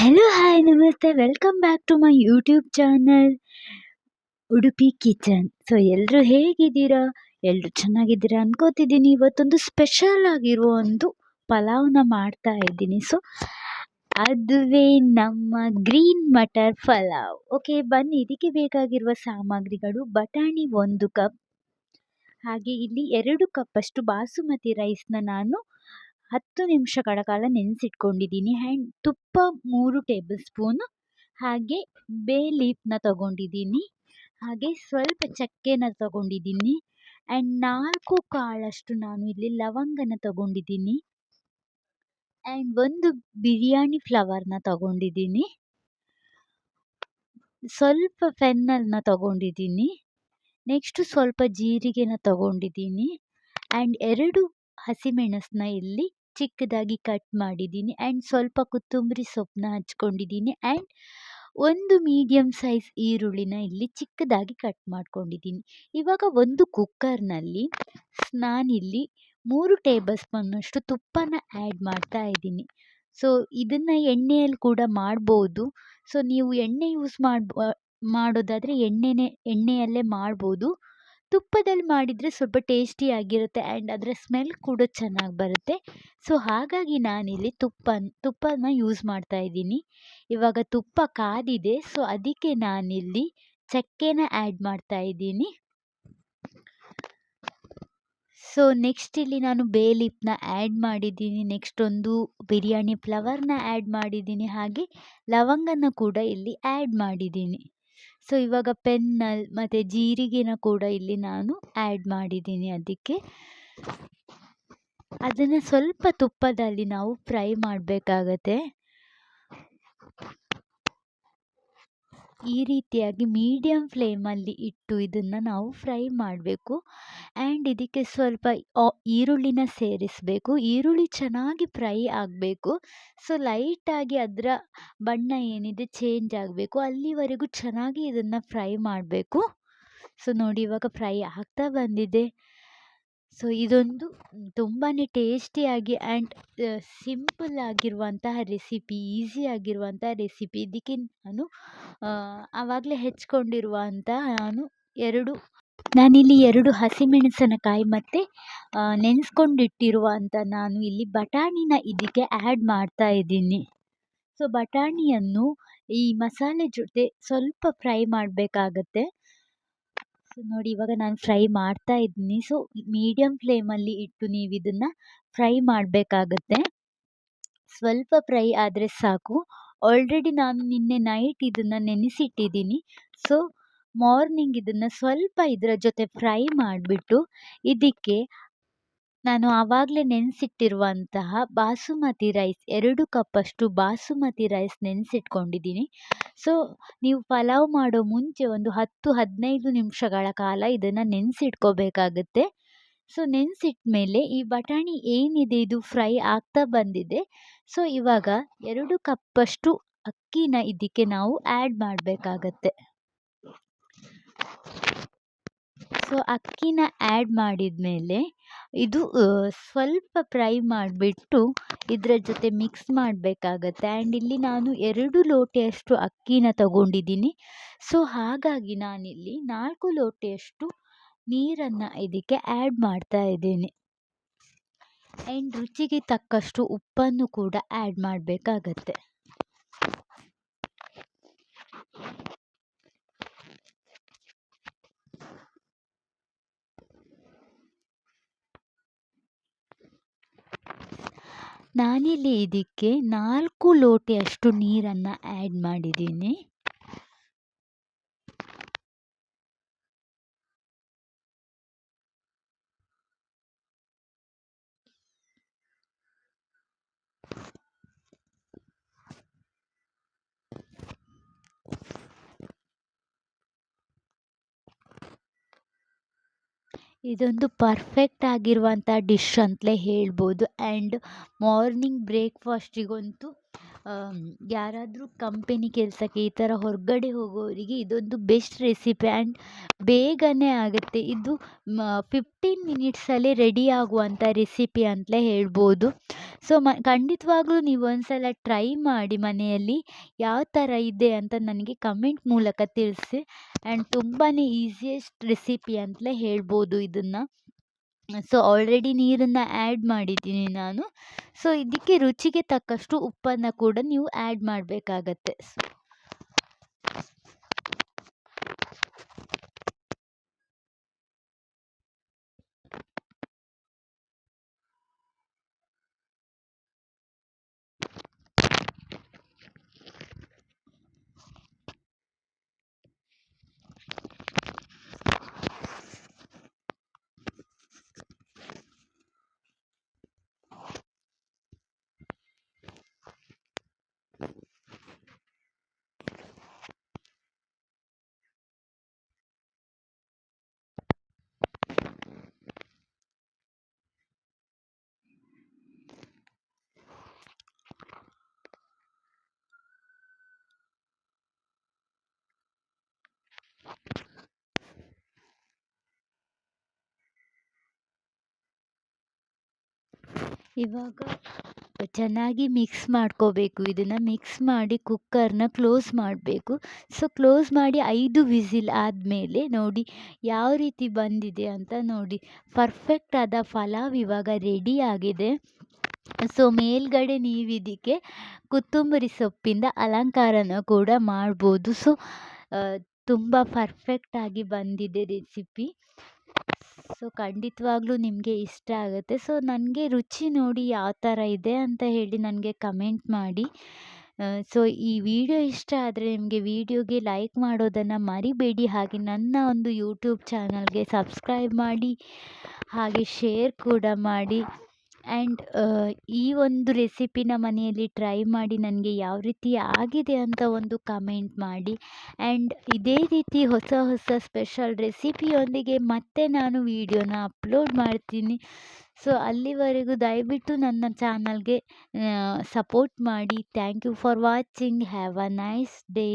Hello hi ನಮಸ್ತೆ. Welcome back to my YouTube channel Udupi kitchen so ಎಲ್ಲರೂ ಹೇಗಿದ್ದೀರಾ? ಎಲ್ಲರೂ ಚೆನ್ನಾಗಿದ್ದೀರಾ ಅನ್ಕೋತಿದ್ದೀನಿ. ಇವತ್ತೊಂದು ಸ್ಪೆಷಲ್ ಆಗಿರೋ ಒಂದು ಪಲಾವ್ನ ಮಾಡ್ತಾ ಇದ್ದೀನಿ. ಸೊ ಅದುವೇ ನಮ್ಮ ಗ್ರೀನ್ ಮಟರ್ ಪಲಾವ್. ಓಕೆ ಬನ್ನಿ. ಇದಕ್ಕೆ ಬೇಕಾಗಿರುವ ಸಾಮಗ್ರಿಗಳು. ಬಟಾಣಿ ಒಂದು ಕಪ್ ಹಾಗೆ ಇಲ್ಲಿ ಎರಡು ಕಪ್ಪಷ್ಟು ಬಾಸುಮತಿ ರೈಸ್ನ ನಾನು ಹತ್ತು ನಿಮಿಷಗಳ ಕಾಲ ನೆನೆಸಿಟ್ಕೊಂಡಿದ್ದೀನಿ. ಆ್ಯಂಡ್ ತುಪ್ಪ ಮೂರು ಟೇಬಲ್ ಸ್ಪೂನ್, ಹಾಗೆ ಬೇ ಲೀಫ್ನ ತಗೊಂಡಿದ್ದೀನಿ. ಹಾಗೆ ಸ್ವಲ್ಪ ಚಕ್ಕೆನ ತಗೊಂಡಿದ್ದೀನಿ. ಆ್ಯಂಡ್ ನಾಲ್ಕು ಕಾಳಷ್ಟು ನಾನು ಇಲ್ಲಿ ಲವಂಗನ ತಗೊಂಡಿದ್ದೀನಿ. ಆ್ಯಂಡ್ ಒಂದು ಬಿರಿಯಾನಿ ಫ್ಲವರ್ನ ತಗೊಂಡಿದ್ದೀನಿ. ಸ್ವಲ್ಪ ಫೆನ್ನಲ್ನ ತಗೊಂಡಿದ್ದೀನಿ. ನೆಕ್ಸ್ಟು ಸ್ವಲ್ಪ ಜೀರಿಗೆನ ತಗೊಂಡಿದ್ದೀನಿ. ಆ್ಯಂಡ್ ಎರಡು ಹಸಿಮೆಣಸನ್ನ ಇಲ್ಲಿ ಚಿಕ್ಕದಾಗಿ ಕಟ್ ಮಾಡಿದ್ದೀನಿ ಆ್ಯಂಡ್ ಸ್ವಲ್ಪ ಕೊತ್ತಂಬರಿ ಸೊಪ್ಪನ್ನ ಹಚ್ಕೊಂಡಿದ್ದೀನಿ ಆ್ಯಂಡ್ ಒಂದು ಮೀಡಿಯಮ್ ಸೈಜ್ ಈರುಳ್ಳಿನ ಇಲ್ಲಿ ಚಿಕ್ಕದಾಗಿ ಕಟ್ ಮಾಡ್ಕೊಂಡಿದ್ದೀನಿ. ಇವಾಗ ಒಂದು ಕುಕ್ಕರ್ನಲ್ಲಿ ನಾನಿಲ್ಲಿ ಮೂರು ಟೇಬಲ್ ಸ್ಪೂನಷ್ಟು ತುಪ್ಪನ ಆ್ಯಡ್ ಮಾಡ್ತಾ ಇದ್ದೀನಿ. ಸೊ ಇದನ್ನು ಎಣ್ಣೆಯಲ್ಲಿ ಕೂಡ ಮಾಡ್ಬೋದು. ಸೊ ನೀವು ಎಣ್ಣೆ ಯೂಸ್ ಮಾಡ್ಬೋ, ಮಾಡೋದಾದರೆ ಎಣ್ಣೆನೇ, ಎಣ್ಣೆಯಲ್ಲೇ ಮಾಡ್ಬೋದು. ತುಪ್ಪದಲ್ಲಿ ಮಾಡಿದರೆ ಸ್ವಲ್ಪ ಟೇಸ್ಟಿಯಾಗಿರುತ್ತೆ ಆ್ಯಂಡ್ ಅದರ ಸ್ಮೆಲ್ ಕೂಡ ಚೆನ್ನಾಗಿ ಬರುತ್ತೆ. ಸೊ, ಹಾಗಾಗಿ ನಾನಿಲ್ಲಿ ತುಪ್ಪ ತುಪ್ಪನ ಯೂಸ್ ಮಾಡ್ತಾ ಇದ್ದೀನಿ. ಇವಾಗ ತುಪ್ಪ ಕಾದಿದೆ, ಸೊ ಅದಕ್ಕೆ ನಾನಿಲ್ಲಿ ಚಕ್ಕೆನ ಆ್ಯಡ್ ಮಾಡ್ತಾ ಇದ್ದೀನಿ. ಸೊ, ನೆಕ್ಸ್ಟ್ ಇಲ್ಲಿ ನಾನು ಬೇ ಲಿಪ್ನ ಆ್ಯಡ್ ಮಾಡಿದ್ದೀನಿ, ನೆಕ್ಸ್ಟ್ ಒಂದು ಬಿರಿಯಾನಿ ಫ್ಲವರ್ನ ಆ್ಯಡ್ ಮಾಡಿದ್ದೀನಿ, ಹಾಗೆ ಲವಂಗನ ಕೂಡ ಇಲ್ಲಿ ಆ್ಯಡ್ ಮಾಡಿದ್ದೀನಿ. ಸೊ ಇವಾಗ ಪೆನ್ನಲ್ ಮತ್ತು ಜೀರಿಗೆನ ಕೂಡ ಇಲ್ಲಿ ನಾನು ಆ್ಯಡ್ ಮಾಡಿದ್ದೀನಿ ಅದಕ್ಕೆ. ಅದನ್ನು ಸ್ವಲ್ಪ ತುಪ್ಪದಲ್ಲಿ ನಾವು ಫ್ರೈ ಮಾಡಬೇಕಾಗತ್ತೆ. ಈ ರೀತಿಯಾಗಿ ಮೀಡಿಯಮ್ ಫ್ಲೇಮಲ್ಲಿ ಇಟ್ಟು ಇದನ್ನು ನಾವು ಫ್ರೈ ಮಾಡಬೇಕು. ಆ್ಯಂಡ್ ಇದಕ್ಕೆ ಸ್ವಲ್ಪ ಈರುಳ್ಳಿನ ಸೇರಿಸಬೇಕು. ಈರುಳ್ಳಿ ಚೆನ್ನಾಗಿ ಫ್ರೈ ಆಗಬೇಕು. ಸೊ ಲೈಟಾಗಿ ಅದರ ಬಣ್ಣ ಏನಿದೆ ಚೇಂಜ್ ಆಗಬೇಕು. ಅಲ್ಲಿವರೆಗೂ ಚೆನ್ನಾಗಿ ಇದನ್ನು ಫ್ರೈ ಮಾಡಬೇಕು. ಸೊ ನೋಡಿ ಇವಾಗ ಫ್ರೈ ಆಗ್ತಾ ಬಂದಿದೆ. ಸೊ, ಇದೊಂದು ತುಂಬಾ ಟೇಸ್ಟಿಯಾಗಿ ಆ್ಯಂಡ್ ಸಿಂಪಲ್ ಆಗಿರುವಂತಹ ರೆಸಿಪಿ, ಈಸಿ ಆಗಿರುವಂಥ ರೆಸಿಪಿ. ಇದಕ್ಕೆ ನಾನು ಆವಾಗಲೇ ಹೆಚ್ಕೊಂಡಿರುವಂಥ ನಾನು ಎರಡು, ನಾನಿಲ್ಲಿ ಎರಡು ಹಸಿಮೆಣಸಿನಕಾಯಿ ಮತ್ತು ನೆನೆಸ್ಕೊಂಡಿಟ್ಟಿರುವಂಥ ನಾನು ಇಲ್ಲಿ ಬಟಾಣಿನ ಇದಕ್ಕೆ ಆ್ಯಡ್ ಮಾಡ್ತಾ ಇದ್ದೀನಿ. ಸೊ, ಬಟಾಣಿಯನ್ನು ಈ ಮಸಾಲೆ ಜೊತೆ ಸ್ವಲ್ಪ ಫ್ರೈ ಮಾಡಬೇಕಾಗತ್ತೆ. ಸೊ ನೋಡಿ ಇವಾಗ ನಾನು ಫ್ರೈ ಮಾಡ್ತಾ ಇದ್ದೀನಿ. ಸೊ ಮೀಡಿಯಮ್ ಫ್ಲೇಮಲ್ಲಿ ಇಟ್ಟು ನೀವು ಇದನ್ನ ಫ್ರೈ ಮಾಡಬೇಕಾಗತ್ತೆ. ಸ್ವಲ್ಪ ಫ್ರೈ ಆದರೆ ಸಾಕು. ಆಲ್ರೆಡಿ ನಾನು ನಿನ್ನೆ ನೈಟ್ ಇದನ್ನು ನೆನೆಸಿಟ್ಟಿದ್ದೀನಿ. ಸೊ ಮಾರ್ನಿಂಗ್ ಇದನ್ನು ಸ್ವಲ್ಪ ಇದರ ಜೊತೆ ಫ್ರೈ ಮಾಡಿಬಿಟ್ಟು ಇದಕ್ಕೆ ನಾನು ಆವಾಗಲೇ ನೆನೆಸಿಟ್ಟಿರುವಂತಹ ಬಾಸುಮತಿ ರೈಸ್ ಎರಡು ಕಪ್ಪಷ್ಟು ಬಾಸುಮತಿ ರೈಸ್ ನೆನೆಸಿಟ್ಕೊಂಡಿದ್ದೀನಿ. ಸೊ, ನೀವು ಪಲಾವ್ ಮಾಡೋ ಮುಂಚೆ ಒಂದು ಹತ್ತು, ಹದಿನೈದು ನಿಮಿಷಗಳ ಕಾಲ ಇದನ್ನು ನೆನೆಸಿಟ್ಕೋಬೇಕಾಗತ್ತೆ. ಸೊ ನೆನೆಸಿಟ್ಟ ಮೇಲೆ ಈ ಬಟಾಣಿ ಏನಿದೆ, ಇದು ಫ್ರೈ ಆಗ್ತಾ ಬಂದಿದೆ. ಸೊ, ಇವಾಗ ಎರಡು ಕಪ್ಪಷ್ಟು ಅಕ್ಕಿನ ಇದಕ್ಕೆ ನಾವು ಆ್ಯಡ್ ಮಾಡಬೇಕಾಗತ್ತೆ. ಸೊ, ಅಕ್ಕಿನ ಆ್ಯಡ್ ಮಾಡಿದ ಮೇಲೆ ಇದು ಸ್ವಲ್ಪ ಫ್ರೈ ಮಾಡಿಬಿಟ್ಟು ಇದರ ಜೊತೆ ಮಿಕ್ಸ್ ಮಾಡಬೇಕಾಗತ್ತೆ. ಆ್ಯಂಡ್ ಇಲ್ಲಿ ನಾನು ಎರಡು ಲೋಟೆಯಷ್ಟು ಅಕ್ಕಿನ ತಗೊಂಡಿದ್ದೀನಿ. ಸೊ, ಹಾಗಾಗಿ ನಾನಿಲ್ಲಿ ನಾಲ್ಕು ಲೋಟೆಯಷ್ಟು ನೀರನ್ನು ಇದಕ್ಕೆ ಆ್ಯಡ್ ಮಾಡ್ತಾ ಇದ್ದೀನಿ. ಆ್ಯಂಡ್ ರುಚಿಗೆ ತಕ್ಕಷ್ಟು ಉಪ್ಪನ್ನು ಕೂಡ ಆ್ಯಡ್ ಮಾಡಬೇಕಾಗತ್ತೆ. ನಾನಿಲ್ಲಿ ಇದಕ್ಕೆ ನಾಲ್ಕು ಲೋಟೆಯಷ್ಟು ನೀರನ್ನು ಆ್ಯಡ್ ಮಾಡಿದ್ದೀನಿ. ಇದೊಂದು ಪರ್ಫೆಕ್ಟ್ ಆಗಿರುವಂಥ ಡಿಶ್ ಅಂತಲೇ ಹೇಳ್ಬೋದು. ಆ್ಯಂಡ್ ಮಾರ್ನಿಂಗ್ ಬ್ರೇಕ್ಫಾಸ್ಟಿಗಂತೂ ಯಾರಾದರೂ ಕಂಪೆನಿ ಕೆಲಸಕ್ಕೆ ಈ ಥರ ಹೊರಗಡೆ ಹೋಗೋರಿಗೆ ಇದೊಂದು ಬೆಸ್ಟ್ ರೆಸಿಪಿ ಆ್ಯಂಡ್ ಬೇಗನೆ ಆಗುತ್ತೆ. ಇದು, ಮ ಫಿಫ್ಟೀನ್ ಮಿನಿಟ್ಸಲ್ಲಿ ರೆಡಿ ಆಗುವಂಥ ರೆಸಿಪಿ ಅಂತಲೇ ಹೇಳ್ಬೋದು. ಸೊ ಮ, ಖಂಡಿತವಾಗ್ಲೂ ನೀವು ಒಂದು ಸಲ ಟ್ರೈ ಮಾಡಿ ಮನೆಯಲ್ಲಿ ಯಾವ ಥರ ಇದೆ ಅಂತ ನನಗೆ ಕಮೆಂಟ್ ಮೂಲಕ ತಿಳಿಸಿ. ಆ್ಯಂಡ್ ತುಂಬಾ ಈಸಿಯೆಸ್ಟ್ ರೆಸಿಪಿ ಅಂತಲೇ ಹೇಳ್ಬೋದು ಇದನ್ನು. ಸೊ ಆಲ್ರೆಡಿ ನೀರನ್ನು ಆ್ಯಡ್ ಮಾಡಿದ್ದೀನಿ ನಾನು. ಸೊ ಇದಕ್ಕೆ ರುಚಿಗೆ ತಕ್ಕಷ್ಟು ಉಪ್ಪನ್ನು ಕೂಡ ನೀವು ಆ್ಯಡ್ ಮಾಡಬೇಕಾಗತ್ತೆ. ಇವಾಗ ಚೆನ್ನಾಗಿ ಮಿಕ್ಸ್ ಮಾಡ್ಕೋಬೇಕು. ಇದನ್ನು ಮಿಕ್ಸ್ ಮಾಡಿ ಕುಕ್ಕರ್ನ ಕ್ಲೋಸ್ ಮಾಡಬೇಕು. ಸೊ ಕ್ಲೋಸ್ ಮಾಡಿ ಐದು ವಿಸಿಲ್ ಆದಮೇಲೆ ನೋಡಿ ಯಾವ ರೀತಿ ಬಂದಿದೆ ಅಂತ ನೋಡಿ. ಪರ್ಫೆಕ್ಟ್ ಆದ ಫಲಾವ್ ಇವಾಗ ರೆಡಿ ಆಗಿದೆ. ಸೊ ಮೇಲ್ಗಡೆ ನೀವು ಇದಕ್ಕೆ ಕೊತ್ತಂಬರಿ ಸೊಪ್ಪಿಂದ ಅಲಂಕಾರನ ಕೂಡ ಮಾಡ್ಬೋದು. ಸೊ ತುಂಬ ಪರ್ಫೆಕ್ಟಾಗಿ ಬಂದಿದೆ ರೆಸಿಪಿ ಸೊ, ಖಂಡಿತವಾಗ್ಲೂ ನಿಮಗೆ ಇಷ್ಟ ಆಗುತ್ತೆ. ಸೊ, ನನಗೆ ರುಚಿ ನೋಡಿ ಯಾವ ಥರ ಇದೆ ಅಂತ ಹೇಳಿ ನನಗೆ ಕಮೆಂಟ್ ಮಾಡಿ. ಸೊ, ಈ ವಿಡಿಯೋ ಇಷ್ಟ ಆದರೆ ನಿಮಗೆ ವಿಡಿಯೋಗೆ ಲೈಕ್ ಮಾಡೋದನ್ನು ಮರಿಬೇಡಿ. ಹಾಗೆ ನನ್ನ ಒಂದು ಯೂಟ್ಯೂಬ್ ಚಾನಲ್ಗೆ ಸಬ್ಸ್ಕ್ರೈಬ್ ಮಾಡಿ. ಹಾಗೆ ಶೇರ್ ಕೂಡ ಮಾಡಿ. ಆ್ಯಂಡ್ ಈ ಒಂದು ರೆಸಿಪಿನ ಮನೆಯಲ್ಲಿ ಟ್ರೈ ಮಾಡಿ ನನಗೆ ಯಾವ ರೀತಿ ಆಗಿದೆ ಅಂತ ಒಂದು ಕಮೆಂಟ್ ಮಾಡಿ. ಆ್ಯಂಡ್ ಇದೇ ರೀತಿ ಹೊಸ ಹೊಸ ಸ್ಪೆಷಲ್ ರೆಸಿಪಿಯೊಂದಿಗೆ ಮತ್ತೆ ನಾನು ವೀಡಿಯೋನ ಅಪ್ಲೋಡ್ ಮಾಡ್ತೀನಿ. ಸೊ, ಅಲ್ಲಿವರೆಗೂ ದಯವಿಟ್ಟು ನನ್ನ ಚಾನಲ್ಗೆ ಸಪೋರ್ಟ್ ಮಾಡಿ. Thank you for watching. Have a nice day.